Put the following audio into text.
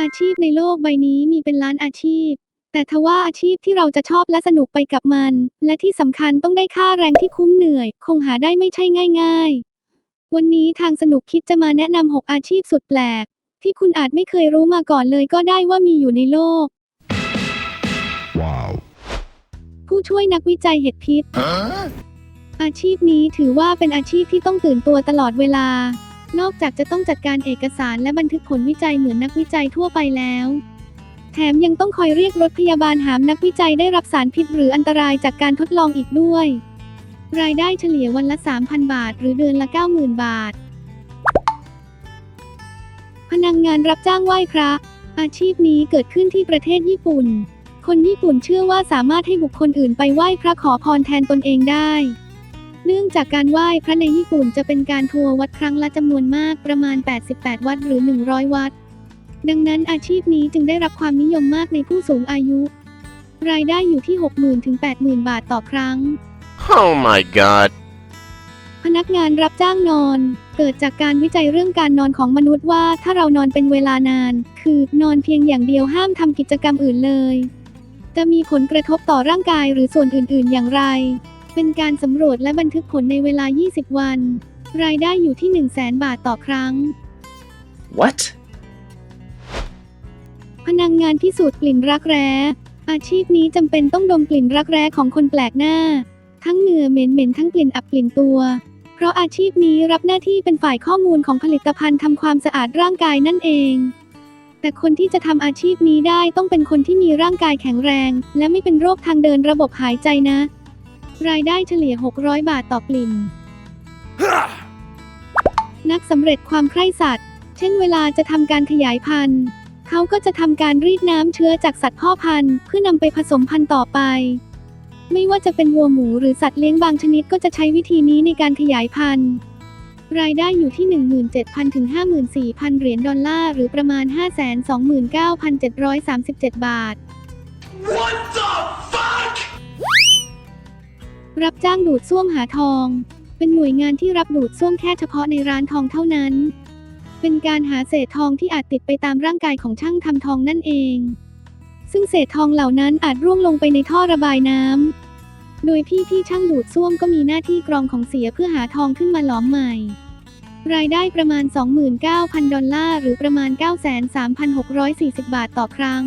อาชีพในโลกใบนี้มีเป็นล้านอาชีพ แต่ทว่าอาชีพที่เราจะชอบและสนุกไปกับมัน และที่สำคัญต้องได้ค่าแรงที่คุ้มเหนื่อย คงหาได้ไม่ใช่ง่าย ๆ วันนี้ทางสนุกคิดจะมาแนะนำ6อาชีพสุดแปลก ที่คุณอาจไม่เคยรู้มาก่อนเลยก็ได้ว่ามีอยู่ในโลก Wow. ผู้ช่วยนักวิจัยเห็ดพิษ Huh? อาชีพนี้ถือว่าเป็นอาชีพที่ต้องตื่นตัวตลอดเวลา นอกจากจะต้องจัดการเอกสารและบันทึกผลวิจัยเหมือนนักวิจัยทั่วไปแล้ว แถมยังต้องคอยเรียกรถพยาบาลหามนักวิจัยได้รับสารพิษหรืออันตรายจากการทดลองอีกด้วย รายได้เฉลี่ยวันละ 3,000 บาท หรือเดือนละ 90,000 บาท พนักงงานรับจ้างไหว้พระ อาชีพนี้เกิดขึ้นที่ประเทศญี่ปุ่น คนญี่ปุ่นเชื่อว่าสามารถให้บุคคลอื่นไปไหว้พระขอพรแทนตนเองได้ เนื่องจากการไหว้พระในญี่ปุ่นจะเป็นการทัวร์วัดครั้งละจำนวนมากประมาณ 88 วัดหรือ 100 วัด ดังนั้นอาชีพนี้จึงได้รับความนิยมมากในผู้สูงอายุ รายได้อยู่ที่ 60,000ถึง80,000 บาทต่อครั้ง Oh my god. พนักงานรับจ้างนอน เกิดจากการวิจัยเรื่องการนอนของมนุษย์ว่าถ้าเรานอนเป็นเวลานาน คือนอนเพียงอย่างเดียวห้ามทำกิจกรรมอื่นเลย จะมีผลกระทบต่อร่างกายหรือส่วนอื่น ๆ อย่างไร เป็นการสำรวจและบันทึกผลในเวลา 20 วัน รายได้อยู่ที่ 1 0 0 0 0แบาทต่อครั้ง What? พนักงงานพิสูจน์กลิ่นรักแร้ อาชีพนี้จำเป็นต้องดมกลิ่นรักแร้ของคนแปลกหน้า ทั้งเหงื่อเหม็นเหม็นๆทั้งกลิ่นอับกลิ่นตัว เพราะอาชีพนี้รับหน้าที่เป็นฝ่ายข้อมูลของผลิตภัณฑ์ทำความสะอาดร่างกายนั่นเอง แต่คนที่จะทำอาชีพนี้ได้ต้องเป็นคนที่มีร่างกายแข็งแรง และไม่เป็นโรคทางเดินระบบหายใจนะ รายได้เฉลี่ย 600 บาทต่อกลิ่น นักสำเร็จความใคร่สัตว์ เช่นเวลาจะทำการขยายพันธุ์ เขาก็จะทำการรีดน้ำเชื้อจากสัตว์พ่อพันธุ์เพื่อนำไปผสมพันธุ์ต่อไป ไม่ว่าจะเป็นวัวหมูหรือสัตว์เลี้ยงบางชนิดก็จะใช้วิธีนี้ในการขยายพันธุ์ รายได้อยู่ที่ 17,000 ถึง 54,000 เหรียญดอลลาร์หรือประมาณ 529,737 บาท What the fuck? รับจ้างดูดซ่วมหาทอง เป็นหน่วยงานที่รับดูดซ่วมแค่เฉพาะในร้านทองเท่านั้น เป็นการหาเศษทองที่อาจติดไปตามร่างกายของช่างทำทองนั่นเอง ซึ่งเศษทองเหล่านั้นอาจร่วงลงไปในท่อระบายน้ำ โดยพี่ที่ช่างดูดซ่วมก็มีหน้าที่กรองของเสียเพื่อหาทองขึ้นมาหลอมใหม่ รายได้ประมาณ 29,000 ดอลลาร์หรือประมาณ 93,640 บาทต่อครั้ง